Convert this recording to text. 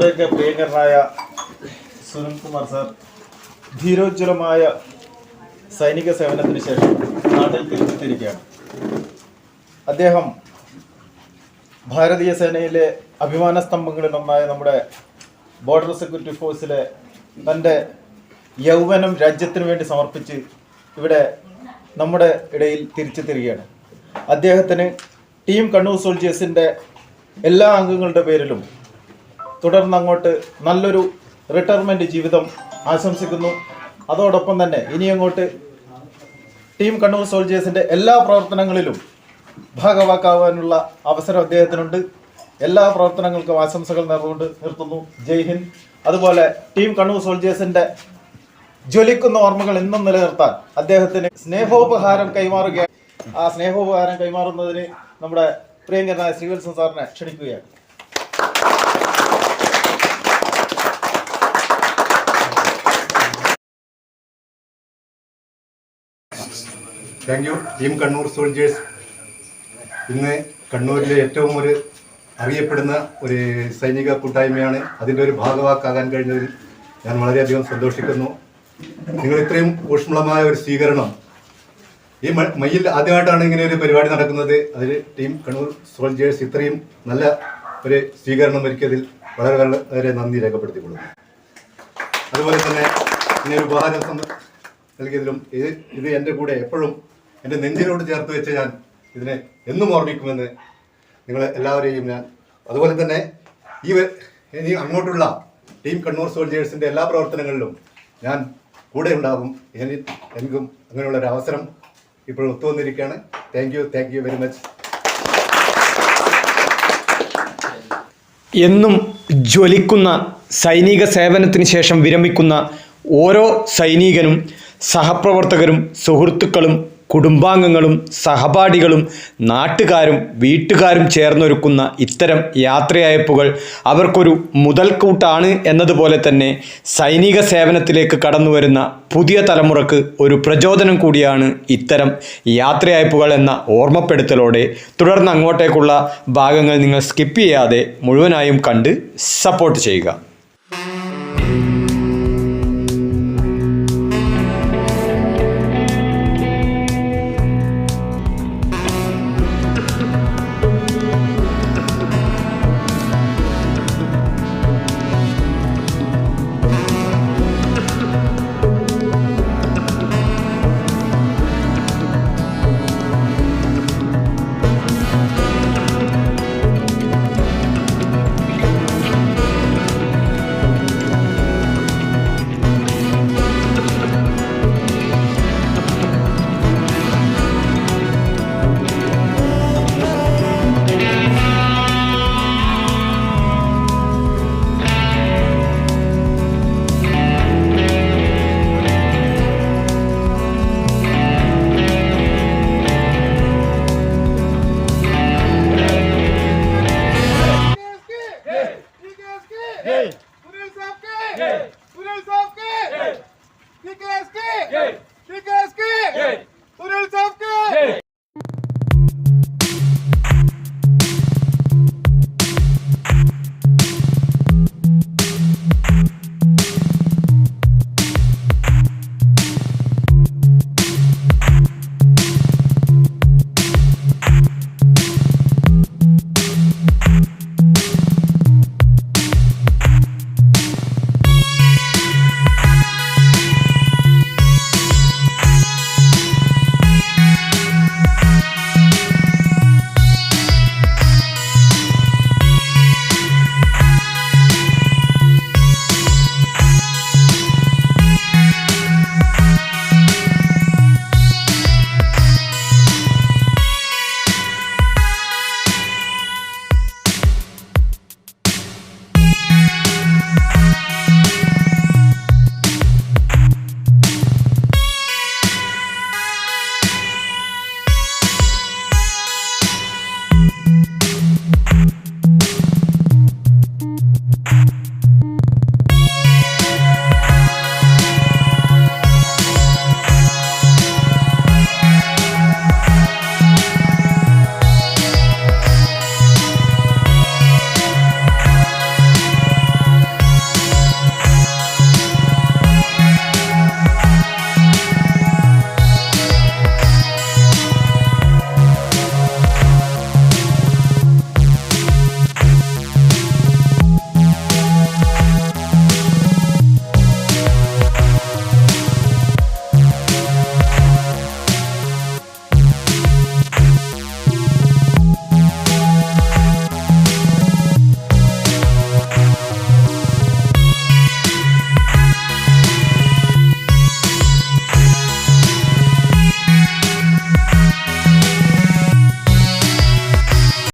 നമ്മുടെയൊക്കെ പ്രിയങ്കരനായ സുനിൽ കുമാർ സാർ ധീരോജ്വലമായ സൈനിക സേവനത്തിന് ശേഷം നാട്ടിൽ തിരിച്ചെത്തിയിരിക്കുകയാണ്. അദ്ദേഹം ഭാരതീയ സേനയിലെ അഭിമാന സ്തംഭങ്ങളിലൊന്നായ നമ്മുടെ ബോർഡർ സെക്യൂരിറ്റി ഫോഴ്സിലെ തന്റെ യൗവനം രാജ്യത്തിന് വേണ്ടി സമർപ്പിച്ച് ഇവിടെ നമ്മുടെ ഇടയിൽ തിരിച്ചെത്തിരിക്കുകയാണ് അദ്ദേഹത്തിന് ടീം കണ്ണൂർ സോൾജിയേഴ്സിന്റെ എല്ലാ അംഗങ്ങളുടെ പേരിലും തുടർന്ന് അങ്ങോട്ട് നല്ലൊരു റിട്ടയർമെന്റ് ജീവിതം ആശംസിക്കുന്നു. അതോടൊപ്പം തന്നെ ഇനി അങ്ങോട്ട് ടീം കണ്ണൂർ സോൾജേഴ്സിന്റെ എല്ലാ പ്രവർത്തനങ്ങളിലും ഭാഗവാക്കാവാനുള്ള അവസരം അദ്ദേഹത്തിനുണ്ട്. എല്ലാ പ്രവർത്തനങ്ങൾക്കും ആശംസകൾ നേർന്നുകൊണ്ട് നിർത്തുന്നു. ജയ് ഹിന്ദ്. അതുപോലെ ടീം കണ്ണൂർ സോൾജേഴ്സിന്റെ ജ്വലിക്കുന്ന ഓർമ്മകൾ എന്നും നിലനിർത്താൻ അദ്ദേഹത്തിന് സ്നേഹോപഹാരം കൈമാറുകയാണ്. ആ സ്നേഹോപഹാരം കൈമാറുന്നതിന് നമ്മുടെ പ്രിയങ്കരനായ ശ്രീവത്സൻ സാറിനെ ക്ഷണിക്കുകയാണ്. Thank you team Kannur soldiers ഇന്ന് കണ്ണൂരിലെ ഏറ്റവും ഒരു അറിയപ്പെടുന്ന ഒരു സൈനിക കൂട്ടായ്മയാണ്. അതിന്റെ ഒരു ഭാഗവാക്കാകാൻ കഴിഞ്ഞതിൽ ഞാൻ വളരെയധികം സന്തോഷിക്കുന്നു. നിങ്ങൾ ഇത്രയും ഊഷ്മളമായ ഒരു സ്വീകരണം ഈ മയ്യിൽ ആദ്യമായിട്ടാണ് ഇങ്ങനെ ഒരു പരിപാടി നടക്കുന്നത്. അതിൽ ടീം കണ്ണൂർ സോൾജേഴ്സ് ഇത്രയും നല്ല ഒരു സ്വീകരണം ഒരുക്കിയതിൽ വളരെ വളരെ നന്ദി രേഖപ്പെടുത്തിക്കൊള്ളുന്നു. അതുപോലെ തന്നെ ഇങ്ങനെ ഒരു ഉപഹാരം നൽകിയതിലും ഇത് ഇത് എന്റെ കൂടെ എപ്പോഴും എന്റെ നെഞ്ചിനോട് ചേർത്ത് വെച്ച് ഞാൻ ഇതിനെ എന്നും ഓർമ്മിക്കുമെന്ന് നിങ്ങൾ എല്ലാവരെയും ഞാൻ അതുപോലെ തന്നെ ഈ ഇനി അങ്ങോട്ടുള്ള ടീം കണ്ണൂർ സോൾജേഴ്സിന്റെ എല്ലാ പ്രവർത്തനങ്ങളിലും ഞാൻ കൂടെ ഉണ്ടാകും എനിക്കും അങ്ങനെയുള്ള ഒരു അവസരം ഇപ്പോൾ ഒത്തുവന്നിരിക്കുകയാണ്. Thank you thank you very much എന്നും ജ്വലിക്കുന്ന സൈനിക സേവനത്തിന് ശേഷം വിരമിക്കുന്ന ഓരോ സൈനികനും സഹപ്രവർത്തകരും സുഹൃത്തുക്കളും കുടുംബാംഗങ്ങളും സഹപാഠികളും നാട്ടുകാരും വീട്ടുകാരും ചേർന്നൊരുക്കുന്ന ഇത്തരം യാത്രയയപ്പുകൾ അവർക്കൊരു മുതൽക്കൂട്ടാണ് എന്നതുപോലെ തന്നെ സൈനിക സേവനത്തിലേക്ക് കടന്നു വരുന്ന പുതിയ തലമുറയ്ക്ക് ഒരു പ്രചോദനം കൂടിയാണ് ഇത്തരം യാത്രയയപ്പുകൾ എന്ന ഓർമ്മപ്പെടുത്തലോടെ. തുടർന്ന് അങ്ങോട്ടേക്കുള്ള ഭാഗങ്ങൾ നിങ്ങൾ സ്കിപ്പ് ചെയ്യാതെ മുഴുവനായും കണ്ട് സപ്പോർട്ട് ചെയ്യുക. टीकेएस के टीकेएस के उनिल साहब के